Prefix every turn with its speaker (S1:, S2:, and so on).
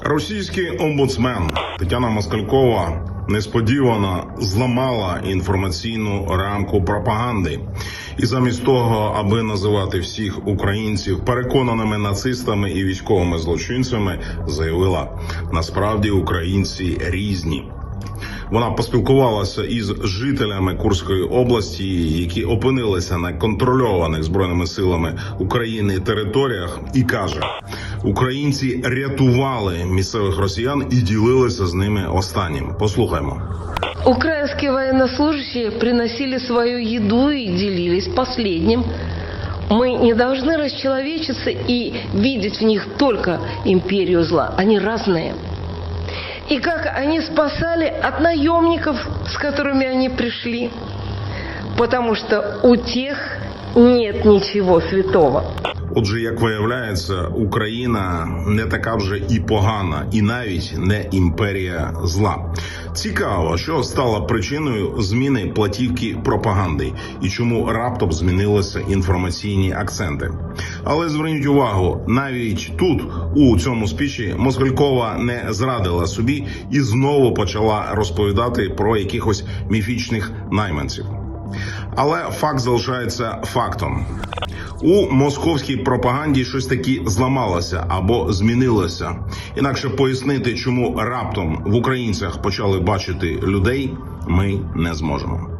S1: Російський омбудсмен Тетяна Москалькова несподівано зламала інформаційну рамку пропаганди, і замість того, аби називати всіх українців переконаними нацистами і військовими злочинцями, заявила: насправді українці різні. Вона поспілкувалася із жителями Курської області, які опинилися на контрольованих збройними силами України територіях, і каже: українці рятували місцевих росіян і ділилися з ними останнім. Послухаймо.
S2: Украинские военнослужащие приносили свою еду и делились последним. Мы не должны расчеловечиться и видеть в них только империю зла. Они разные. И как они спасали от наемников, с которыми они пришли. Потому что у тех нет ничего святого.
S1: Отже, як виявляється, Україна не така вже і погана, і навіть не імперія зла. Цікаво, що стало причиною зміни платівки пропаганди і чому раптом змінилися інформаційні акценти. Але зверніть увагу, навіть тут, у цьому спічі, Москалькова не зрадила собі і знову почала розповідати про якихось міфічних найманців. Але факт залишається фактом. У московській пропаганді щось таки зламалося або змінилося. Інакше пояснити, чому раптом в українцях почали бачити людей, ми не зможемо.